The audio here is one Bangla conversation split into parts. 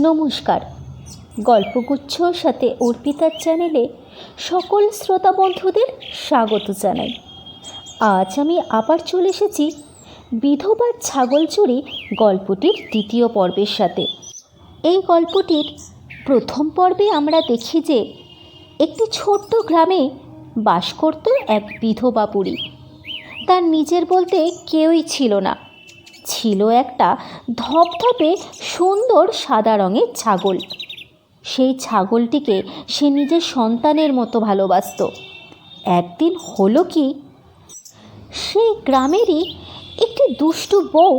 নমস্কার। গল্পগুচ্ছ সাথে অর্পিতার চ্যানেলে সকল শ্রোতা বন্ধুদের স্বাগত জানাই। আজ আমি আবার চলে এসেছি বিধবার ছাগল চুরি গল্পটির দ্বিতীয় পর্বের সাথে। এই গল্পটির প্রথম পর্বে আমরা দেখি যে একটি ছোট্ট গ্রামে বাস করত এক বিধবা বুড়ি। তার নিজের বলতে কেউই ছিল না। ছিল একটা ধপধপে সুন্দর সাদা রঙের ছাগল। সেই ছাগলটিকে সে নিজের সন্তানের মতো ভালোবাসতো। একদিন হলো কি সেই গ্রামেরই একটি দুষ্টু বউ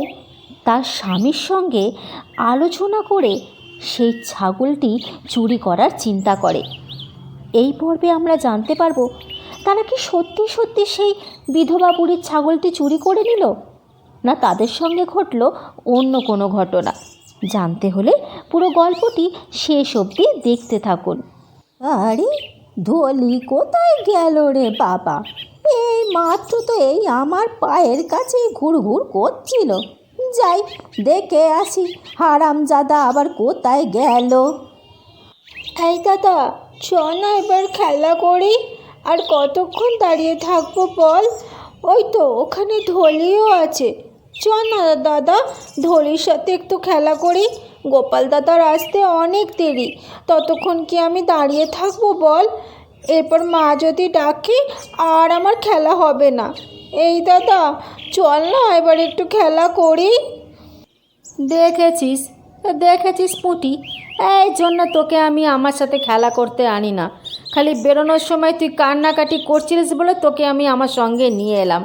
তার স্বামীর সঙ্গে আলোচনা করে সেই ছাগলটি চুরি করার চিন্তা করে। এই পর্বে আমরা জানতে পারব, তারা কি সত্যি সত্যি সেই বিধবা বুড়ির ছাগলটি চুরি করে নিল? না তাদের সঙ্গে ঘটল অন্য কোনো ঘটনা। জানতে হলে পুরো গল্পটি শেষ অবধি দেখতে থাকুন। আরে ধলি কোথায় গেল রে বাবা? এই মাত্র তো এই আমার পায়ের কাছে ঘুরঘুর করছিল। যাই দেখে আসি হারামজাদা আবার কোথায় গেল। এই দাদা চ না এবার খেলা করি। আর কতক্ষণ দাঁড়িয়ে থাকব বল? ওই তো ওখানে ধলিও আছে। চল না দাদা ধলির সাথে একটু খেলা করি। গোপাল দাদার আসতে অনেক দেরি। ততক্ষণ কি আমি দাঁড়িয়ে থাকব বল? এরপর মা যদি ডাকে, আর আমার খেলা হবে না। এই দাদা, চল না এবার একটু খেলা করি। দেখেছিস দেখেছিস পুঁটি। এই জন্য তোকে আমি আমার সাথে খেলা করতে আনি না। খালি বেরোনোর সময় তুই কান্নাকাটি করছিলিস বলে তোকে আমি আমার সঙ্গে নিয়ে এলাম।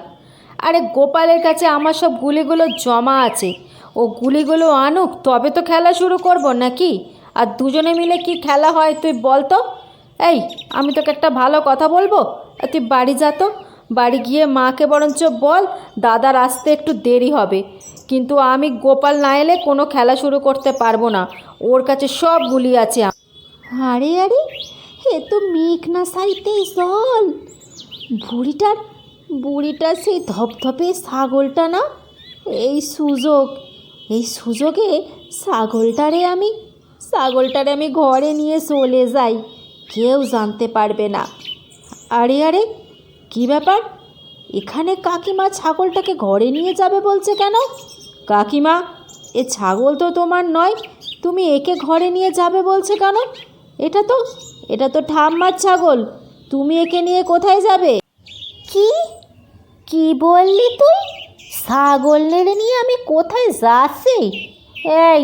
আরে গোপালের কাছে আমার সব গুলিগুলো জমা আছে। ও গুলিগুলো আনুক, তবে তো খেলা শুরু করব নাকি? আর দুজনে মিলে কি খেলা হয় তুই বল তো। এই, আমি তোকে একটা ভালো কথা বলব? তুই বাড়ি যা তো। বাড়ি গিয়ে মাকে বরঞ্চ বল, দাদার আসতে একটু দেরি হবে। কিন্তু আমি গোপাল না এলে কোনো খেলা শুরু করতে পারব না। ওর কাছে সব গুলি আছে আরে আরে হে তো মেঘ না সাইতে জল। বুড়িটার বুড়িটার সেই ধপধপে ছাগলটা না? এই সুযোগ, এই সুযোগে ছাগলটারে আমি ছাগলটারে আমি ঘরে নিয়ে চলে যাই, কেউ জানতে পারবে না। আরে আরে, কি ব্যাপার? এখানে কাকিমা ছাগলটাকে ঘরে নিয়ে যাবে বলছে কেন? কাকিমা, এ ছাগল তো তোমার নয়, তুমি একে ঘরে নিয়ে যাবে বলছে কেন? এটা তো এটা তো ঠাম্মার ছাগল, তুমি একে নিয়ে কোথায় যাবে? কি কি বললি তুই? ছাগল নেড়ে নিয়ে আমি কোথায় যাচ্ছি? এই,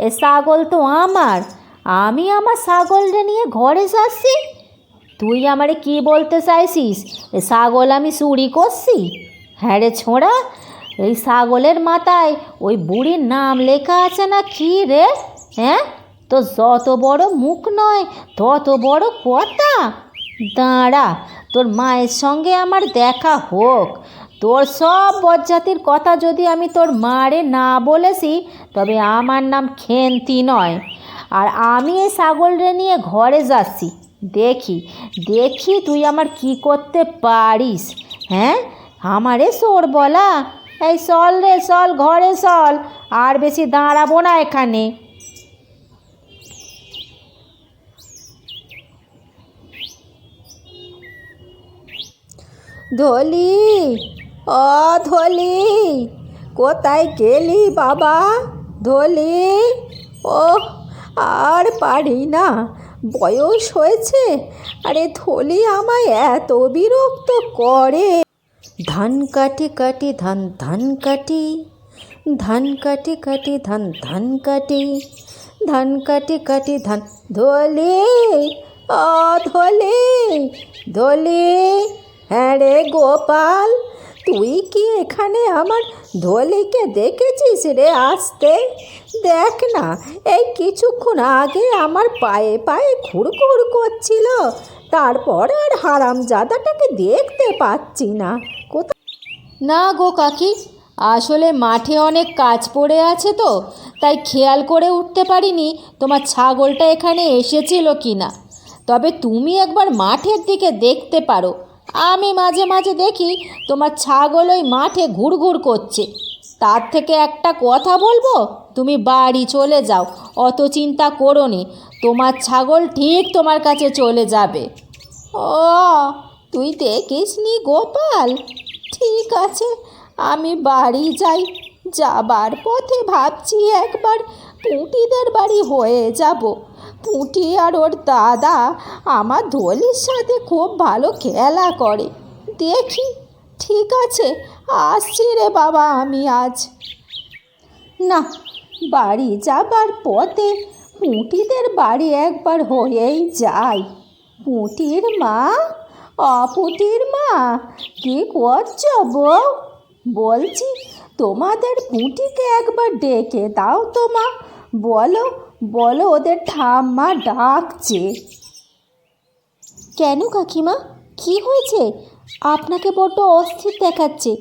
এ ছাগল তো আমার। আমি আমার ছাগলটা নিয়ে ঘরে যাচ্ছি। তুই আমারে কি বলতে চাইছিস? এ ছাগল আমি চুরি করছি? হ্যাঁ রে ছোঁড়া, এই ছাগলের মাথায় ওই বুড়ির নাম লেখা আছে না কি রে? হ্যাঁ? তো যত বড় মুখ নয়, তত বড় কথা। দাঁড়া তোর মায়ের সঙ্গে আমার দেখা হোক। তোর সব বজ্জাতির কথা যদি আমি তোর মারে না বলেছি, তবে আমার নাম খেন্তি নয়। আর আমি এই ছাগলরে নিয়ে ঘরে যাচ্ছি। দেখি দেখি তুই আমার কি করতে পারিস হ্যাঁ? আমারে সোর বলা। এই চল রে, চল, ঘরে চল। আর বেশি দাঁড়াবো না এখানে। ধলি? ও ধলি। কোথায় গেলি বাবা? ধলি? ও আর পারি না। বয়স হয়েছে। আরে ধলি আমায় এত বিরক্ত করে। ধান কাটি কাটি, ধান ধান কাটি। ধান কাটি কাটি, ধান ধান কাটি। ধান কাটি কাটি, ধান। ধলি? ও ধলি। ধলি? হ্যাঁ রে গোপাল, তুই কি এখানে আমার ধলিকে দেখেছিস রে আসতে? দেখ না, এই কিছুক্ষণ আগে আমার পায়ে পায়ে ঘুরঘুর করছিল, তারপর আর হারামজাদাটাকে দেখতে পাচ্ছি না। কোথায় না গো কাকি, আসলে মাঠে অনেক কাজ পড়ে আছে তো, তাই খেয়াল করে উঠতে পারিনি তোমার ছাগলটা এখানে এসেছিল কি না তবে তুমি একবার মাঠের দিকে দেখতে পারো আমি মাঝে মাঝে দেখি তোমার ছাগল ওই মাঠে ঘুরঘুর করছে। তার থেকে একটা কথা বলব? তুমি বাড়ি চলে যাও, অত চিন্তা করো নি। তোমার ছাগল ঠিক তোমার কাছে চলে যাবে। ও, তুই দেখিসনি গোপাল? ঠিক আছে, আমি বাড়ি যাই। যাবার পথে ভাবছি একবার পুঁটিদের বাড়ি হয়ে যাব। পুঁটি আর ওর দাদা আমার ধলির সাথে খুব ভালো খেলা করে। দেখি, ঠিক আছে, আসছি রে বাবা আমি আজ। না, বাড়ি যাবার পথে পুঁটিদের বাড়ি একবার হয়েই যাই। পুঁটির মা? অপুটির মা? কি করছ বউ? বলছি, তোমাদের পুঁটিকে একবার ডেকে দাও তো মা। বলো বলো ওদের ঠাম্মা ডাকছে। কেন কাকিমা? কি হয়েছে? আপনাকে বড্ড অস্থির দেখাচ্ছে।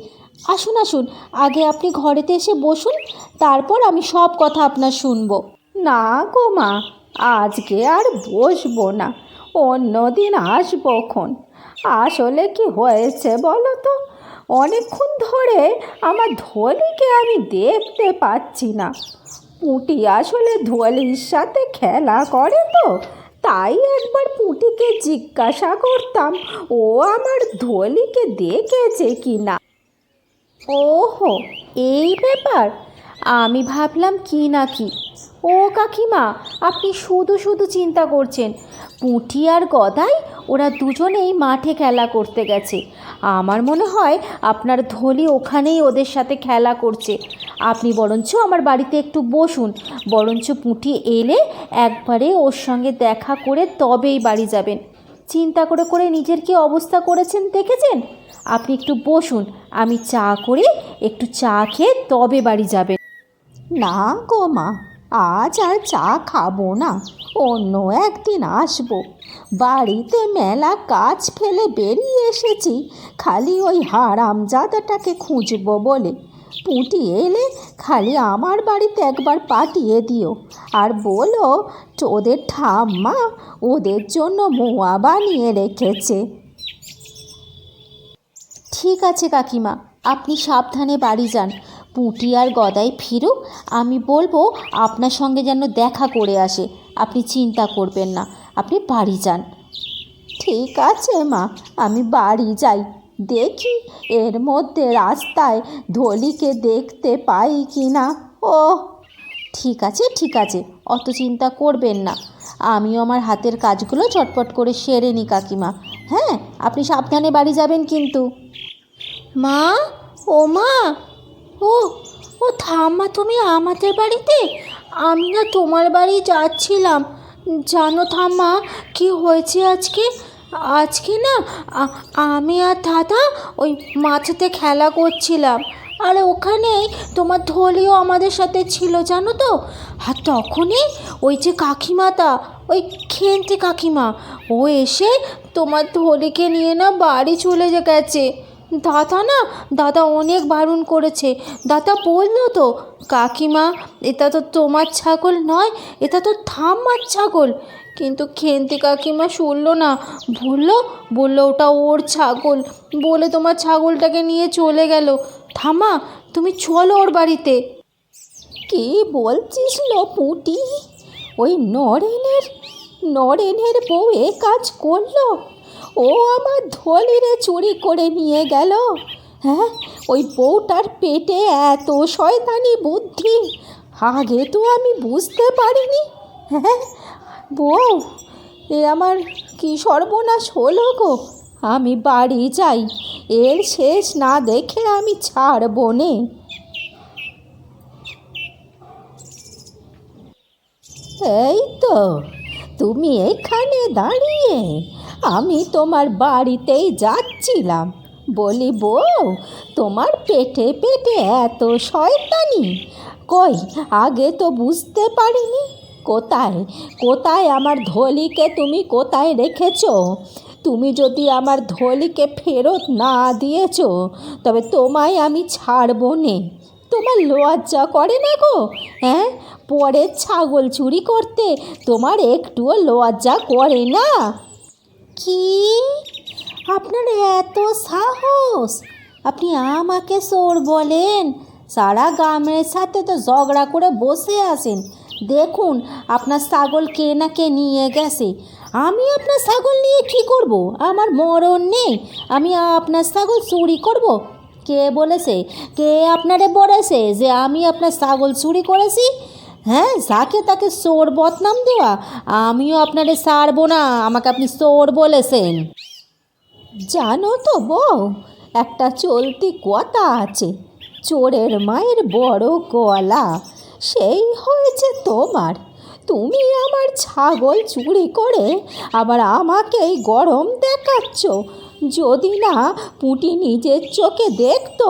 আসুন আসুন, আগে আপনি ঘরেতে এসে বসুন, তারপর আমি সব কথা আপনার শুনব। না গো মা, আজকে আর বসবো না। অন্য দিন আসব খন আসলে কি হয়েছে বলো তো? অনেকক্ষণ ধরে আমার ধলিকে আমি দেখতে পাচ্ছি না। পুঁটি আসলে ধোয়ালির সাথে খেলা করে তো। তাই একবার পুঁটিকে জিজ্ঞাসা করতাম, ও আমার ধোয়ালিকে দেখেছে কি না ওহো, এই ব্যাপার? আমি ভাবলাম কি না কি? ও কাকিমা, আপনি শুধু শুধু চিন্তা করছেন। পুঁটি আর গদাই, ওরা দুজনেই মাঠে খেলা করতে গেছে। আমার মনে হয় আপনার ধলি ওখানেই ওদের সাথে খেলা করছে। আপনি বরঞ্চ আমার বাড়িতে একটু বসুন। বরঞ্চ পুঁটি এলে একবারে ওর সঙ্গে দেখা করে তবেই বাড়ি যাবেন। চিন্তা করে করে নিজের কি অবস্থা করেছেন দেখেছেন? আপনি একটু বসুন, আমি চা করে একটু চা খেয়ে তবে বাড়ি যাবেন। না গো মা আজ আর চা খাব না, অন্য একদিন আসব। বাড়িতে মেলা কাজ ফেলে বেরিয়ে এসেছি, খালি ওই হারামজাদাটাকে খুঁজবো বলে। পুঁটি এলে খালি আমার বাড়িতে একবার পাঠিয়ে দিও। আর বলো ওদের ঠাম্মা ওদের জন্য মোয়া বানিয়ে রেখেছে। ঠিক আছে কাকিমা, আপনি সাবধানে বাড়ি যান। পুঁটি আর গদাই ফিরুক, আমি বলব আপনার সঙ্গে যেন দেখা করে আসে। আপনি চিন্তা করবেন না, আপনি বাড়ি যান। ঠিক আছে মা, আমি বাড়ি যাই। দেখি এর মধ্যে রাস্তায় ধলিকে দেখতে পাই কি না ও ঠিক আছে ঠিক আছে, অত চিন্তা করবেন না। আমিও আমার হাতের কাজগুলো চটপট করে সেরে নি কাকিমা। হ্যাঁ আপনি সাবধানে বাড়ি যাবেন কিন্তু। মা, ও মা ও ও ঠাম্মা, তুমি আমাদের বাড়িতে? আমি না তোমার বাড়ি যাচ্ছিলাম। জানো ঠাম্মা, কি হয়েছে আজকে? আজকে না আমি আর দাদা ওই মাছেতে খেলা করছিলাম। আর ওখানেই তোমার ধলিও আমাদের সাথে ছিল, জানো তো? আর তখনই ওই যে কাকিমাতা ওই খেন্তি কাকিমা, ও এসে তোমার ধলিকে নিয়ে না বাড়ি চলে গেছে। দাদা না, দাদা অনেক বারণ করেছে। দাদা বলল তো, কাকিমা, এটা তো তোমার ছাগল নয়, এটা তো ঠাম্মার ছাগল। কিন্তু খেন্তি কাকিমা শুনলো না, বলল বলল ওটা ওর ছাগল। বলে তোমার ছাগলটাকে নিয়ে চলে গেল। ঠাম্মা, তুমি চলো ওর বাড়িতে। কি বলছিস পুটি ওই নরেনের নরেনের বউ এ কাজ করল? ও আমার ধলিরে চুরি করে নিয়ে গেল। হ্যাঁ ওই বউটার পেটে এত শয়তানি বুদ্ধি। আগে তো আমি বুঝতে পারিনি। হ্যাঁ বউ, এ আমার কি সর্বনাশ হলো গো? আমি বাড়ি যাই, এর শেষ না দেখে আমি ছাড়বো নে। এই তো, তুমি এখানে দাঁড়িয়ে আমি তোমার বাড়িতেই যাচ্ছিলাম। বলি, বউ, তোমার পেটে পেটে এত শয়তানি? কই, আগে তো বুঝতে পারিনি। কোথায় কোথায় আমার ধলিকে তুমি কোথায় রেখেছ? তুমি যদি আমার ধলিকে ফেরত না দিয়েছ, তবে তোমায় আমি ছাড়বো নে। তোমার লজ্জা করে না গো হ্যাঁ? পরে ছাগল চুরি করতে তোমার একটুও লজ্জা করে না? কি আপনার এত সাহস। আপনি আমাকে সোর বলেন। সারা গ্রামের সাথে তো ঝগড়া করে বসে আছেন। দেখুন, আপনার ছাগল কে না কে নিয়ে গেছে। আমি আপনার ছাগল নিয়ে কি করব? আমার মরণ নেই। আমি আপনার ছাগল চুরি করব। কে বলেছে? কে আপনারে বলেছে যে আমি আপনার ছাগল চুরি করেছি? হ্যাঁ যাকে তাকে সোর বদনাম দেওয়া, আমিও আপনারে ছাড়বো না, আমাকে আপনি সোর বলেছেন। জানো তো বউ, একটা চলতি কথা আছে, চোরের মায়ের বড় গলা, সেই হয়েছে তোমার। তুমি আমার ছাগল চুরি করে আবার আমাকেই গরম দেখাচ্ছ। যদি না পুঁটি নিজের চোখে দেখতো,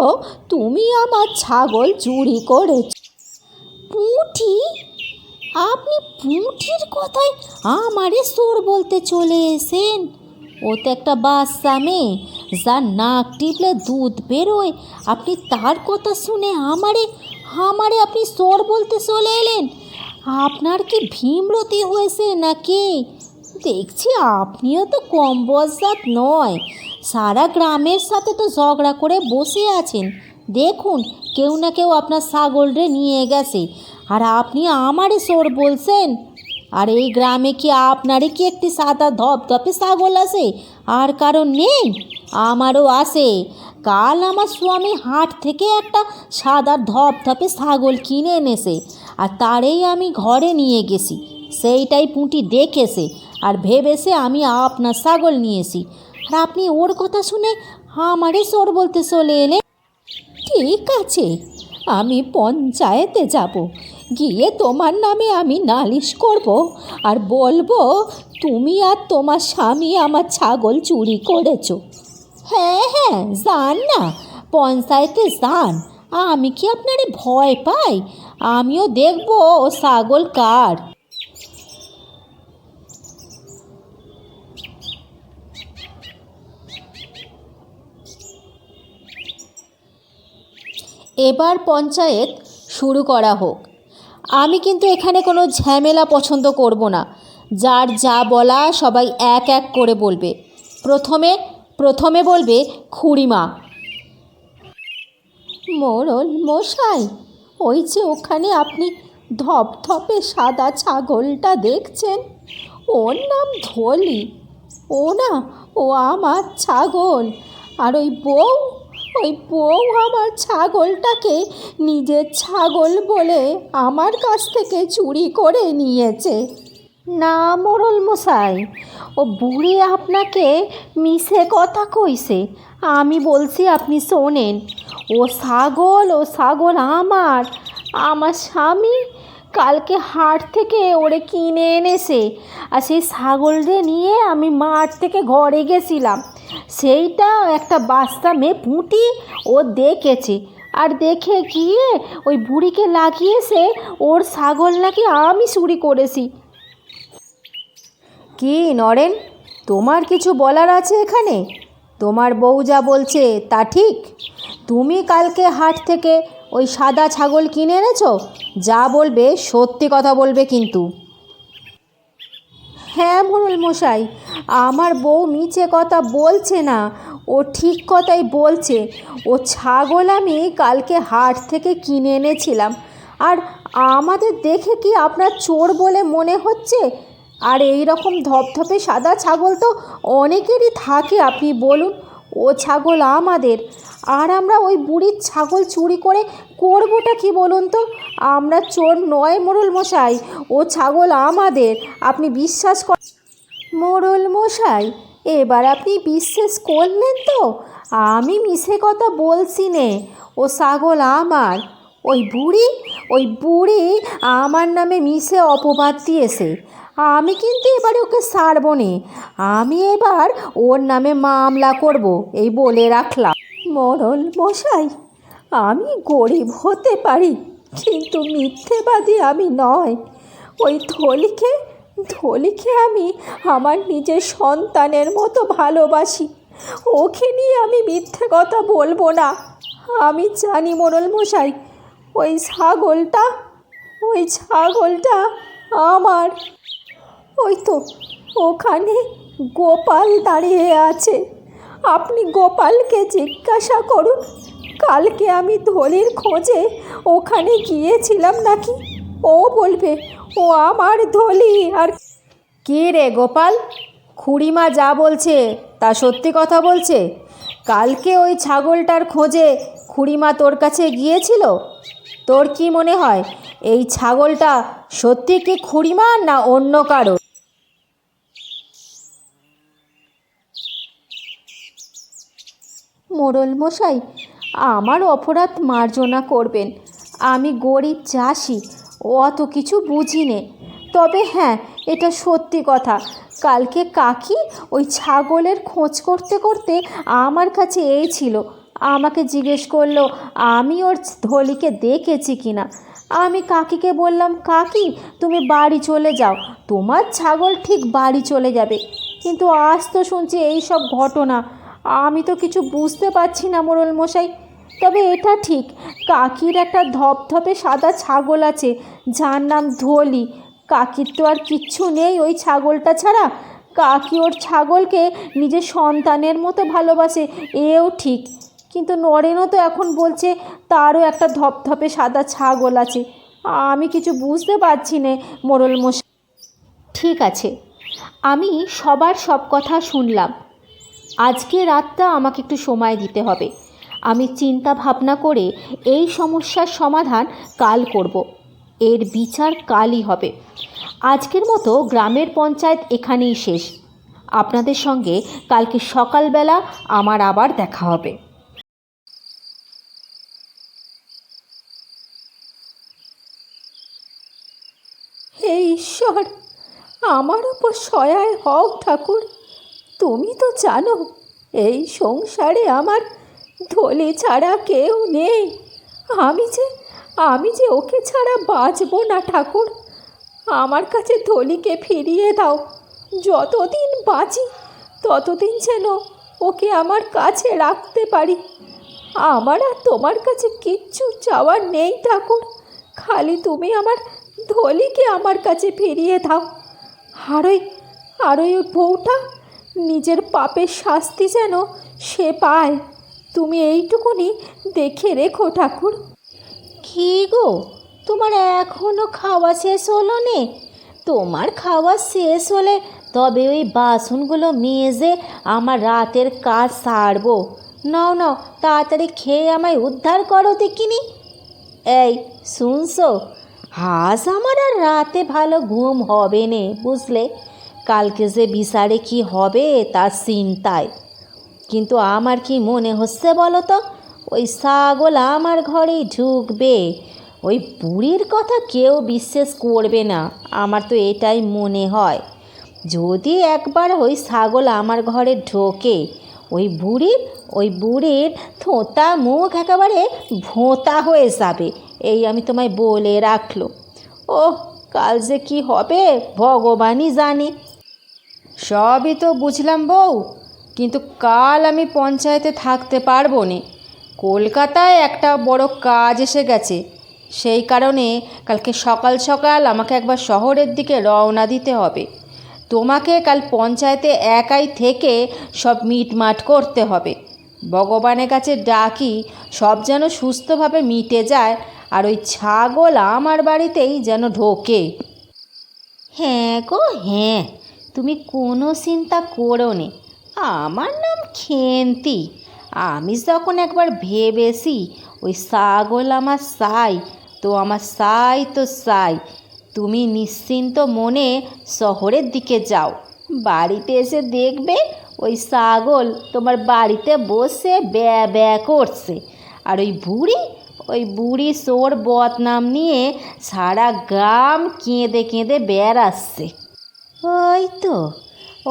তুমি আমার ছাগল চুরি করেছ। পুঁটি আপনি পুঁটির কথায় আমারে সোর বলতে চলে এসেন ও তো একটা বাচ্চা মেয়ে, যার নাক টিপলে দুধ বেরোয়। আপনি তার কথা শুনে আমারে আমারে আপনি সোর বলতে চলে এলেন। আপনার কি ভীমরতি হয়েছে নাকি? দেখছি আপনিও তো কম বয়সাত নয়। সারা গ্রামের সাথে তো ঝগড়া করে বসে আছেন। দেখুন, কেউ না কেউ আপনার ছাগলরে নিয়ে গেছে। আর আপনি আমারে সোর বলছেন? আর এই গ্রামে কি আপনারই কি একটি সাদা ধপধপে ছাগল আছে? আর কারণ নেই? আমারও আছে। কাল আমার স্বামী হাট থেকে একটা সাদা ধপধপে ছাগল কিনে এনেছে, আর তারেই আমি ঘরে নিয়ে গেছি। সেইটাই পুঁটি দেখেছে, আর ভেবেছে আমি আপনার ছাগল নিয়েছি। আর আপনি ওর কথা শুনে আমারে সোর বলতে চলে এলে ঠিক আছে, আমি পঞ্চায়েতে যাব। গিয়ে তোমার নামে আমি নালিশ করব আর বলব, তুমি আর তোমার স্বামী আমার ছাগল চুরি করেছ। হ্যাঁ হ্যাঁ যান না, পঞ্চায়েতে যান। আমি কি আপনারে ভয় পাই? আমিও দেখব ও ছাগল কার। এবার পঞ্চায়েত শুরু করা হোক। আমি কিন্তু এখানে কোনো ঝামেলা পছন্দ করব না। যার যা বলা সবাই এক এক করে বলবে। প্রথমে প্রথমে বলবে খুড়িমা। মোরল মশাই, ওই যে ওখানে আপনি ধপধপে সাদা ছাগলটা দেখছেন? ওর নাম ধলি। ও না, ও আমার ছাগল। আর ওই বউ ওই বউ আমার ছাগলটাকে নিজের ছাগল বলে আমার কাছ থেকে চুরি করে নিয়েছে। না মোড়ল মশাই, ও বুড়ি আপনাকে মিশে কথা কইছে। আমি বলছি, আপনি শোনেন, ও ছাগল ও ছাগল আমার আমার স্বামী কালকে হাট থেকে ওরে কিনে এনেছে, আর সেই ছাগলরে নিয়ে আমি মাঠ থেকে ঘরে গেছিলাম। সেইটা একটা বাচ্চা মেয়ে পুঁটি ও দেখেছে। আর দেখে গিয়ে ওই বুড়িকে লাগিয়েছে ওর ছাগল নাকি আমি চুরি করেছি। কি নরেন, তোমার কিছু বলার আছে এখানে? তোমার বউ যা বলছে তা ঠিক? তুমি কালকে হাট থেকে ওই সাদা ছাগল কিনে এনেছো? যা বলবে সত্যি কথা বলবে কিন্তু। হ্যাঁ মোরল মশাই, আমার বউ মিছে কথা বলছে না, ও ঠিক কথাই বলছে। ও ছাগল আমি কালকে হাট থেকে কিনে এনেছিলাম। আর আমাদের দেখে কি আপনার চোর বলে মনে হচ্ছে? আর এই রকম ধপধপে সাদা ছাগল তো অনেকেরই থাকে, আপনি বলুন। ও ছাগল আমাদের। আর আমরা ওই বুড়ির ছাগল চুরি করে করবোটা কি বলুন তো? আমরা চোর নয় মোড়ল মশাই, ও ছাগল আমাদের, আপনি বিশ্বাস কর মোড়ল মশাই, এবার আপনি বিশ্বাস করলেন তো? আমি মিশে কথা বলছি নে। ও ছাগল আমার, ওই বুড়ি ওই বুড়ি আমার নামে মিশে অপবাদ দিয়েছে। আমি কিন্তু এবারে ওকে ছাড়বো নে। আমি এবার ওর নামে মামলা করব, এই বলে রাখলাম। মরল মশাই আমি গরিব হতে পারি, কিন্তু মিথ্যেবাদী আমি নয়। ওই থলিকে থলিকে আমি আমার নিজের সন্তানের মতো ভালোবাসি। ওকে নিয়ে আমি মিথ্যে কথা বলব না। আমি জানি মোড়ল মশাই, ওই ছাগলটা ওই ছাগলটা আমার। ওই তো, ওখানে গোপাল দাঁড়িয়ে আছে। আপনি গোপালকে জিজ্ঞাসা করুন কালকে আমি ধলির খোঁজে ওখানে গিয়েছিলাম নাকি? ও বলবে, ও আমার ধলি আর কে রে গোপাল? খুড়িমা যা বলছে, তা সত্যি কথা বলছে? কালকে ওই ছাগলটার খোঁজে খুড়িমা তোর কাছে গিয়েছিল? তোর কি মনে হয়, এই ছাগলটা সত্যি কি খুড়িমা না অন্য কারও মোড়ল মশাই আমার অপরাধ মার্জনা করবেন। আমি গরিব চাষি, অত কিছু বুঝি নে তবে হ্যাঁ এটা সত্যি কথা। কালকে কাকি ওই ছাগলের খোঁজ করতে করতে আমার কাছে এই ছিল। আমাকে জিজ্ঞেস করল, আমি ওর ধলিকে দেখেছি কিনা আমি কাকিকে বললাম, কাকি, তুমি বাড়ি চলে যাও। তোমার ছাগল ঠিক বাড়ি চলে যাবে। কিন্তু আজ তো শুনছি এই সব ঘটনা। আমি তো কিছু বুঝতে পারছি না মোড়ল মশাই তবে এটা ঠিক, কাকির একটা ধপধপে সাদা ছাগল আছে, যার নাম ধলি। কাকির তো আর কিচ্ছু নেই ওই ছাগলটা ছাড়া। কাকি ওর ছাগলকে নিজের সন্তানের মতো ভালোবাসে, এও ঠিক। কিন্তু নরেনও তো এখন বলছে, তারও একটা ধপধপে সাদা ছাগল আছে। আমি কিছু বুঝতে পারছি না মোড়ল মশাই ঠিক আছে, আমি সবার সব কথা শুনলাম। আজকে রাতটা আমাকে একটু সময় দিতে হবে। আমি চিন্তা ভাবনা করে এই সমস্যার সমাধান কাল করব। এর বিচার কালই হবে। আজকের মতো গ্রামের পঞ্চায়েত এখানেই শেষ। আপনাদের সঙ্গে কালকে সকালবেলা আমার আবার দেখা হবে। হে ঈশ্বর, আমার ওপর সহায় হও ঠাকুর। তুমি তো জানো, এই সংসারে আমার ধলে ছাড়া কেউ নেই। আমি যে আমি যে ওকে ছাড়া বাঁচবো না, ঠাকুর। আমার কাছে ধলিকে ফিরিয়ে দাও। যতদিন বাঁচি, ততদিন যেন ওকে আমার কাছে রাখতে পারি। আমার আর তোমার কাছে কিচ্ছু চাওয়ার নেই, ঠাকুর। খালি তুমি আমার ধলিকে আমার কাছে ফিরিয়ে দাও। আর ওই আর ওই বউটা নিজের পাপের শাস্তি যেন সে পায়। তুমি এইটুকুনি দেখে রেখো ঠাকুর। কি গো? তোমার এখনও খাওয়া শেষ হলো নে? তোমার খাওয়া শেষ হলে তবে ওই বাসনগুলো মেজে আমার রাতের কাজ সারবো। নাও নাও, তাড়াতাড়ি খেয়ে আমায় উদ্ধার করো দেখিনি। এই, শুনছো? হাস আমার আর রাতে ভালো ঘুম হবে নে, বুঝলে? কালকে যে বিচারে কি হবে তার চিন্তায়। কিন্তু আমার কি মনে হচ্ছে বলো তো ওই ছাগল আমার ঘরেই ঢুকবে। ওই বুড়ির কথা কেউ বিশ্বাস করবে না, আমার তো এটাই মনে হয়। যদি একবার ওই ছাগল আমার ঘরে ঢোকে, ওই বুড়ির ওই বুড়ির থোঁতা মুখ একেবারে ভোঁতা হয়ে যাবে, এই আমি তোমায় বলে রাখল ও কাল যে কি হবে, ভগবানই জানে। সবই তো বুঝলাম বউ, কিন্তু কাল আমি পঞ্চায়েতে থাকতে পারব না কলকাতায় একটা বড় কাজ এসে গেছে। সেই কারণে কালকে সকাল সকাল আমাকে একবার শহরের দিকে রওনা দিতে হবে। তোমাকে কাল পঞ্চায়েতে একাই থেকে সব মিটমাট করতে হবে। ভগবানের কাছে ডাকি, সব যেন সুস্থভাবে মিটে যায় আর ওই ছাগল আমার বাড়িতেই যেন ঢোকে। হ্যাঁ গো হ্যাঁ। তুমি কোনো চিন্তা করো নে আমার নাম খেন্তি। আমি যখন একবার ভেবেছি, ওই ছাগল আমার সাই তো আমার সাই তো সাই তুমি নিশ্চিন্ত মনে শহরের দিকে যাও। বাড়িতে এসে দেখবে ওই ছাগল তোমার বাড়িতে বসে ব্যা ব্যা করছে। আর ওই বুড়ি ওই বুড়ি সোর বদনাম নিয়ে সারা গ্রাম কেঁদে কেঁদে বেড়াচ্ছে। ওই তো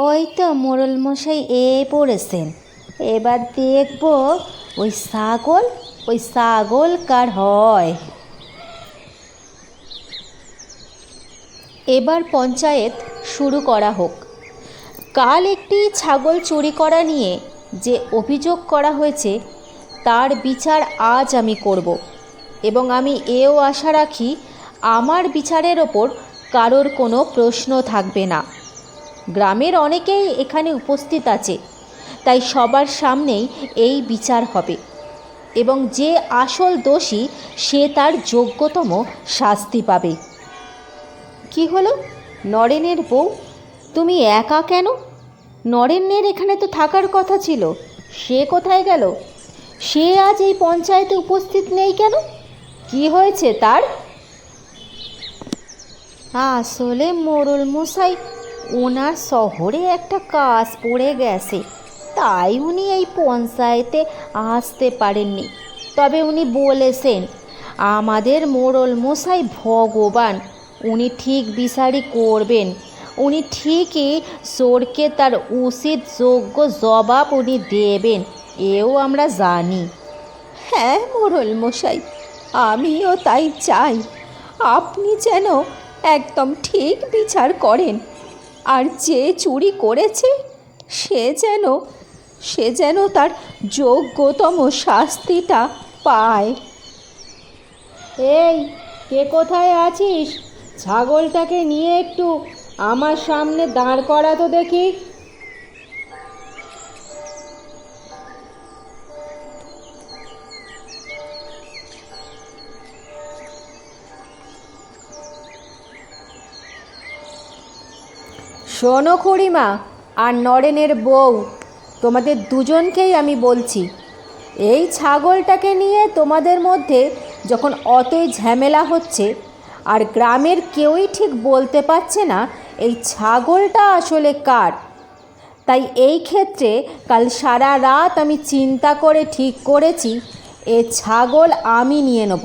ওই তো মোড়ল মশাই এ পড়েছেন। এবার দেখব ওই ছাগল ওই ছাগল কার হয়। এবার পঞ্চায়েত শুরু করা হোক। কাল একটি ছাগল চুরি করা নিয়ে যে অভিযোগ করা হয়েছে, তার বিচার আজ আমি করব এবং আমি এও আশা রাখি আমার বিচারের ওপর কারোর কোনো প্রশ্ন থাকবে না। গ্রামের অনেকেই এখানে উপস্থিত আছে, তাই সবার সামনেই এই বিচার হবে এবং যে আসল দোষী, সে তার যোগ্যতম শাস্তি পাবে। কি হলো? নরেনের বউ? তুমি একা কেন? নরেনের এখানে তো থাকার কথা ছিল, সে কোথায় গেল? সে আজ এই পঞ্চায়েতে উপস্থিত নেই কেন? কি হয়েছে তার? আসলে মোড়ল মশাই, ওনার শহরে একটা কাজ পড়ে গেছে। তাই উনি এই পঞ্চায়েতে আসতে পারেননি। তবে উনি বলেছেন, আমাদের মোড়ল মশাই ভগবান। উনি ঠিক বিচারই করবেন। উনি ঠিকই চোরকে তার উচিত যোগ্য জবাব উনি দেবেন, এও আমরা জানি। হ্যাঁ মোড়ল মশাই, আমিও তাই চাই। আপনি যেন একদম ঠিক বিচার করেন। আর যে চুরি করেছে, সে যেন সে যেন তার যোগ্যতম শাস্তিটা পায়। এই, কে কোথায় আছিস? ছাগলটাকে নিয়ে একটু আমার সামনে দাঁড় করা তো দেখি। শোনো খুড়িমা আর নরেনের বউ, তোমাদের দুজনকেই আমি বলছি। এই ছাগলটাকে নিয়ে তোমাদের মধ্যে যখন অতই ঝামেলা হচ্ছে, আর গ্রামের কেউই ঠিক বলতে পারছে না এই ছাগলটা আসলে কার। তাই এই ক্ষেত্রে কাল সারা রাত আমি চিন্তা করে ঠিক করেছি, এ ছাগল আমি নিয়ে নেব।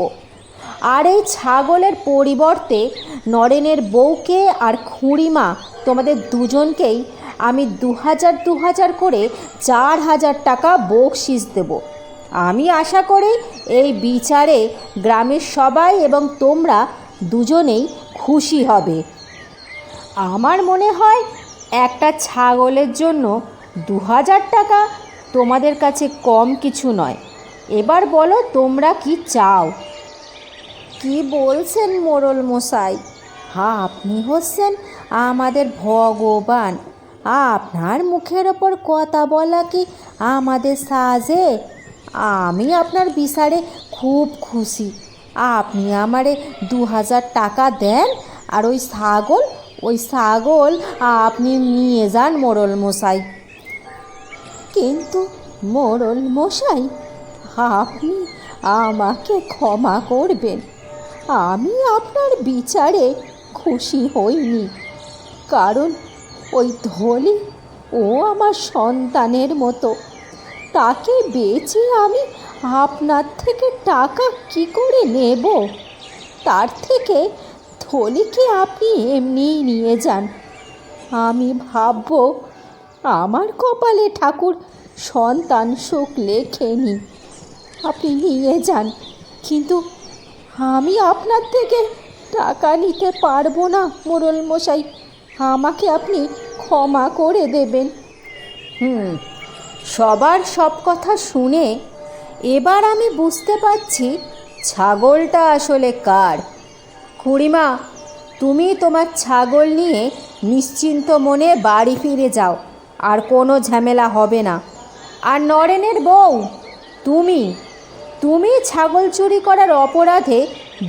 আর এই ছাগলের পরিবর্তে নরেনের বউকে আর খুঁড়িমা, তোমাদের দুজনকেই আমি দু হাজার দু হাজার করে চার হাজার টাকা বকশিস দেব। আমি আশা করি এই বিচারে গ্রামের সবাই এবং তোমরা দুজনেই খুশি হবে। আমার মনে হয় একটা ছাগলের জন্য দু হাজার টাকা তোমাদের কাছে কম কিছু নয়। এবার বলো তোমরা কি চাও? কি বলছেন মোড়ল মশাই? আপনি হচ্ছেন আমাদের ভগবান। আপনার মুখের ওপর কথা বলা কি আমাদের সাজে? আমি আপনার বিচারে খুব খুশি। আপনি আমারে দু হাজার টাকা দেন আর ওই ছাগল ওই ছাগল আপনি নিয়ে যান মোড়ল মশাই। কিন্তু মোড়ল মশাই, আপনি আমাকে ক্ষমা করবেন। আমি আপনার বিচারে খুশি হইনি, কারণ ওই ধলি ও আমার সন্তানের মতো, তাকে বেচে আমি আপনার থেকে টাকা কি করে নেব? তার থেকে থলিকে আপনি এমনিই নিয়ে যান। আমি ভাবব আমার কপালে ঠাকুর সন্তান সুখ লেখেনি। আপনি নিয়ে যান, কিন্তু আমি আপনার থেকে টাকা নিতে পারব না মোড়ল মশাই। আমাকে আপনি ক্ষমা করে দেবেন। হুম, সবার সব কথা শুনে এবার আমি বুঝতে পারছি ছাগলটা আসলে কার। খুড়িমা, তুমি তোমার ছাগল নিয়ে নিশ্চিন্ত মনে বাড়ি ফিরে যাও, আর কোনো ঝামেলা হবে না। আর নরেনের বউ, তুমি তুমি ছাগল চুরি করার অপরাধে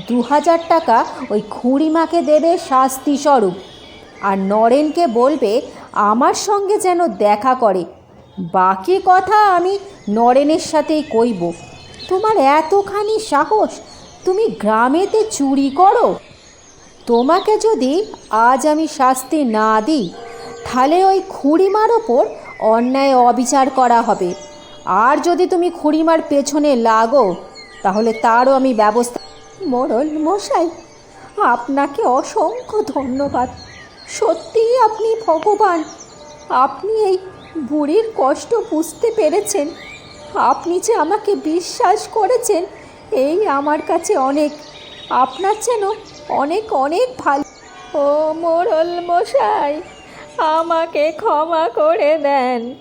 দু হাজার টাকা ওই খুঁড়িমাকে দেবে শাস্তি স্বরূপ। আর নরেনকে বলবে, আমার সঙ্গে যেন দেখা করে। বাকি কথা আমি নরেনের সাথেই কইব। তোমার এতখানি সাহস, তুমি গ্রামেতে চুরি করো। তোমাকে যদি আজ আমি শাস্তি না দিই, তাহলে ওই খুঁড়িমার ওপর অন্যায় অবিচার করা হবে। আর যদি তুমি খুঁড়িমার পেছনে লাগো, তাহলে তারও আমি ব্যবস্থা মোড়ল মশাই। আপনাকে অসংখ্য ধন্যবাদ। সত্যিই আপনি ভগবান। আপনি এই বুড়ির কষ্ট বুঝতে পেরেছেন। আপনি যে আমাকে বিশ্বাস করেছেন, এই আমার কাছে অনেক। আপনার যেন অনেক অনেক ভালো ও মোড়ল মশাই, আমাকে ক্ষমা করে দেন।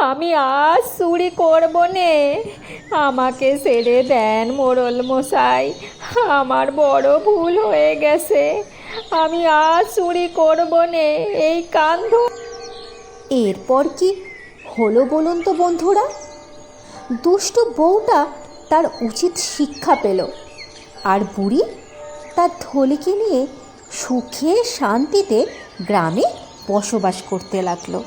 আমি আজ চুরি করব নে। আমাকে ছেড়ে দেন মোড়ল মশাই। আমার বড় ভুল হয়ে গেছে। আমি আজ চুরি করব নে। এই কান্ধ এরপর কি হলো বলুন তো বন্ধুরা? দুষ্ট বউটা তার উচিত শিক্ষা পেল। আর বুড়ি তার থলিকে নিয়ে সুখে শান্তিতে গ্রামে বসবাস করতে লাগল।